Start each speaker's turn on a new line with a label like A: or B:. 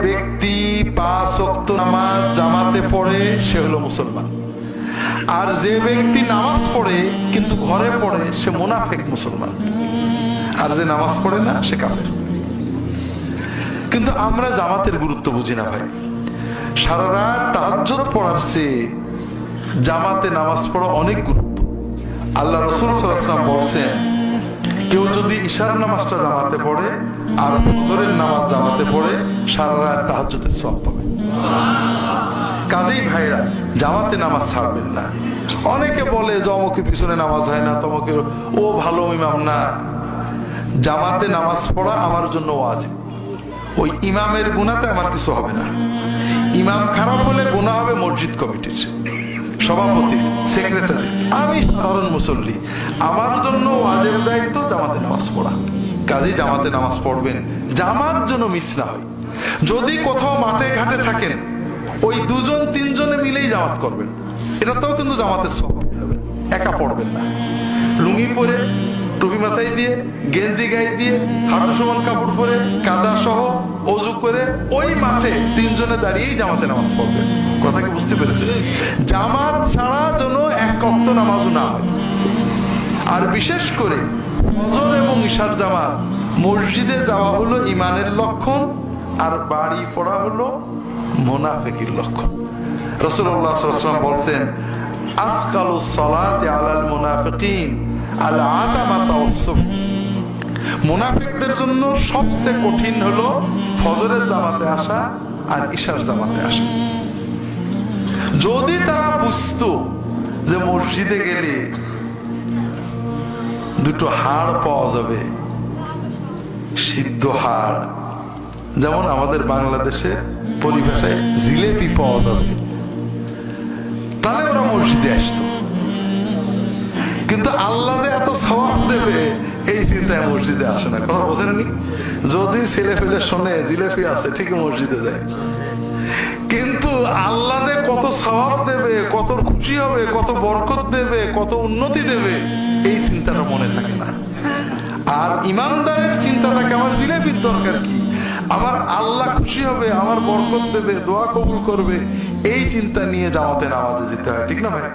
A: ব্যক্তি পাঁচ ওয়াক্ত নামাজ জামাতে পড়ে, সে হলো মুসলমান। আর যে ব্যক্তি নামাজ পড়ে, কিন্তু ঘরে পড়ে, সে মুনাফেক মুসলমান। আর যে নামাজ পড়ে না, সে কাফের। কিন্তু আমরা জামাতের গুরুত্ব বুঝি না ভাই। সারা রাত তাহাজ্জুদ পড়ার চেয়ে জামাতে নামাজ পড়া অনেক গুরুত্ব। আল্লাহ রসুল বলছেন কেউ যদি ঈশার নামাজটা জামাতে পড়ে আর ফজরের নামাজ জামাতে পড়ে, সারা রাত তাহাজ্জুদের সব পাবে। কাজেই ভাইরা, জামাতে নামাজ ছাড়বেন না। অনেকে বলে যে পিছনে নামাজ হয় না, তমকে ও ভালো ইমাম না। জামাতে নামাজ পড়া আমার জন্য ওয়াজিব। ওই ইমামের গুণাতে আমার কিছু হবে না। ইমাম খারাপ হলে গুণা হবে মসজিদ কমিটির। সভাপতি সেক্রেটারি আমি সাধারণ মুসল্লি। আমার জন্য ওয়াজেব দায়িত্ব জামাতে নামাজ পড়া। কাজেই জামাতে নামাজ পড়বেন, জামাত যেন মিস না হয়। যদি কোথাও মাঠে ঘাটে থাকেন, ওই দুজন, তিনজনে মিলেই জামাত করবেন। এটা এটাতেও কিন্তু জামাতের সব একা পড়বেন না। লুঙ্গি পরে, টুপি মাথায় দিয়ে, গেঞ্জি গায়ে দিয়ে, হাঁটু সমান কাপড় পরে, কাদা সহ মাঠে তিনজনে দাঁড়িয়েই জামাতে নামাজ পড়বে। কথা কি বুঝতে পেরেছেন? জামাত ছাড়া যেন এক অক্ত নামাজও না। আর বিশেষ করে ফজর এবং ঈশার জামাত, মসজিদে যাওয়া হলো ইমানের লক্ষণ আর বাড়ি পড়া হলো মোনাফেকির লক্ষণ। রসুল্লাহ সাল্লাম বলছেন আফকালু সলাতে আলাল মুনাফিকিন, আল আতামাতা মুনাফিকদের জন্য সবচেয়ে কঠিন হলো ফজরের জামাতে আসা আর ঈশার জামাতে আসা। যদি তারা বুঝতো যে মসজিদে গেলে দুটো হাড় পাওয়া যাবে, সিদ্ধ হাড়, যেমন আমাদের বাংলাদেশে পরিভাষায় জিলেপি পাওয়া যাবে, তাহলে ওরা মসজিদে আসতো। কিন্তু আল্লাহ এত স্বভাব দেবে এই চিন্তায় মসজিদে আসে না কথা বোঝেননি যদি ছেলে ফেলে শোনে জিলেপি আছে, ঠিকই মসজিদে যায়। কিন্তু আল্লাহ কত স্বভাব দেবে, কত খুশি হবে, কত বরকত দেবে, কত উন্নতি দেবে, এই চিন্তাটা মনে থাকে না। আর ইমানদারের চিন্তা থাকে আমার জিলেপির দরকার কি? আমার আল্লাহ খুশি হবে, আমার বরকত দেবে, দোয়া কবুল করবে, এই চিন্তা নিয়ে জামাতে নামাজে যেতে হয়, ঠিক না ভাই?